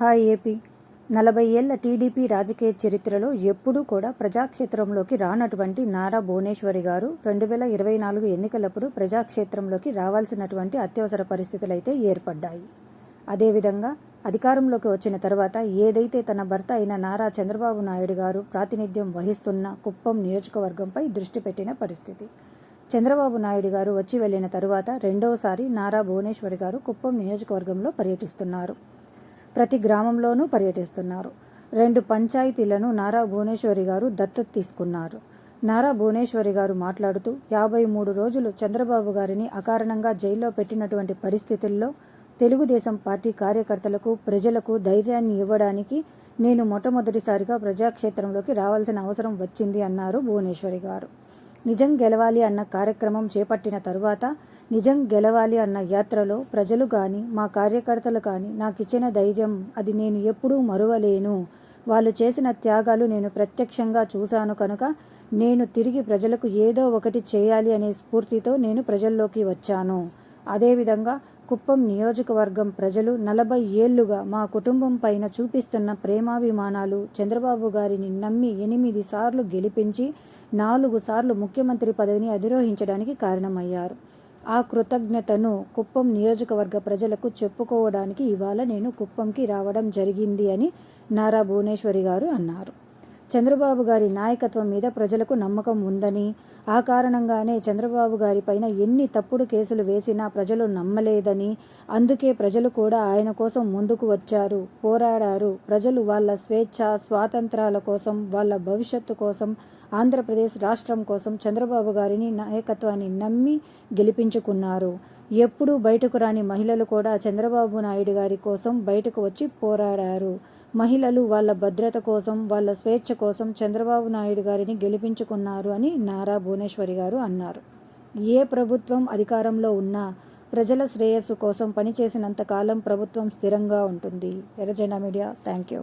Hi AP. నలభై ఏళ్ళ TDP రాజకీయ చరిత్రలో ఎప్పుడూ కూడా ప్రజాక్షేత్రంలోకి రానటువంటి నారా భువనేశ్వరి గారు రెండు వేల ఇరవై నాలుగు ఎన్నికలప్పుడు ప్రజాక్షేత్రంలోకి రావాల్సినటువంటి అత్యవసర పరిస్థితులైతే ఏర్పడ్డాయి. అదేవిధంగా అధికారంలోకి వచ్చిన తర్వాత ఏదైతే తన భర్త అయిన నారా చంద్రబాబు నాయుడు గారు ప్రాతినిధ్యం వహిస్తున్న కుప్పం నియోజకవర్గంపై దృష్టి పెట్టిన పరిస్థితి. చంద్రబాబు నాయుడు గారు వచ్చి వెళ్ళిన తరువాత రెండవసారి నారా భువనేశ్వరి గారు కుప్పం నియోజకవర్గంలో పర్యటిస్తున్నారు. ప్రతి గ్రామంలోనూ పర్యటిస్తున్నారు. రెండు పంచాయతీలను నారా భువనేశ్వరి గారు దత్తత తీసుకున్నారు. నారా భువనేశ్వరి గారు మాట్లాడుతూ యాభై మూడు రోజులు చంద్రబాబు గారిని అకారణంగా జైల్లో పెట్టినటువంటి పరిస్థితుల్లో తెలుగుదేశం పార్టీ కార్యకర్తలకు ప్రజలకు ధైర్యాన్ని ఇవ్వడానికి నేను మొట్టమొదటిసారిగా ప్రజాక్షేత్రంలోకి రావాల్సిన అవసరం వచ్చింది అన్నారు భువనేశ్వరి గారు. నిజం గెలవాలి అన్న కార్యక్రమం చేపట్టిన తరువాత నిజం గెలవాలి అన్న యాత్రలో ప్రజలు కానీ మా కార్యకర్తలు కానీ నాకు ఇచ్చిన ధైర్యం అది నేను ఎప్పుడూ మరువలేను. వాళ్ళు చేసిన త్యాగాలు నేను ప్రత్యక్షంగా చూశాను కనుక నేను తిరిగి ప్రజలకు ఏదో ఒకటి చేయాలి అనే స్ఫూర్తితో నేను ప్రజల్లోకి వచ్చాను. అదేవిధంగా కుప్పం నియోజకవర్గం ప్రజలు నలభై ఏళ్ళుగా మా కుటుంబం పైన చూపిస్తున్న ప్రేమాభిమానాలు చంద్రబాబు గారిని నమ్మి ఎనిమిది సార్లు గెలిపించి నాలుగు సార్లు ముఖ్యమంత్రి పదవిని అధిరోహించడానికి కారణమయ్యారు. ఆ కృతజ్ఞతను కుప్పం నియోజకవర్గ ప్రజలకు చెప్పుకోవడానికి ఇవాళ నేను కుప్పంకి రావడం జరిగింది అని నారా భువనేశ్వరి గారు అన్నారు. చంద్రబాబు గారి నాయకత్వం మీద ప్రజలకు నమ్మకం ఉందని ఆ కారణంగానే చంద్రబాబు గారి పైన ఎన్ని తప్పుడు కేసులు వేసినా ప్రజలు నమ్మలేదని అందుకే ప్రజలు కూడా ఆయన కోసం ముందుకు వచ్చారు పోరాడారు. ప్రజలు వాళ్ళ స్వేచ్ఛ స్వాతంత్రాల కోసం వాళ్ళ భవిష్యత్తు కోసం ఆంధ్రప్రదేశ్ రాష్ట్రం కోసం చంద్రబాబు గారిని నాయకత్వాన్ని నమ్మి గెలిపించుకున్నారు. ఎప్పుడూ బయటకు రాని మహిళలు కూడా చంద్రబాబు నాయుడు గారి కోసం బయటకు వచ్చి పోరాడారు. మహిళలు వాళ్ళ భద్రత కోసం వాళ్ళ స్వేచ్ఛ కోసం చంద్రబాబు నాయుడు గారిని గెలిపించుకున్నారు అని నారా భువనేశ్వరి గారు అన్నారు. ఏ ప్రభుత్వం అధికారంలో ఉన్నా ప్రజల శ్రేయస్సు కోసం పనిచేసినంత కాలం ప్రభుత్వం స్థిరంగా ఉంటుంది. ఎర్రజెండా మీడియా థ్యాంక్ యూ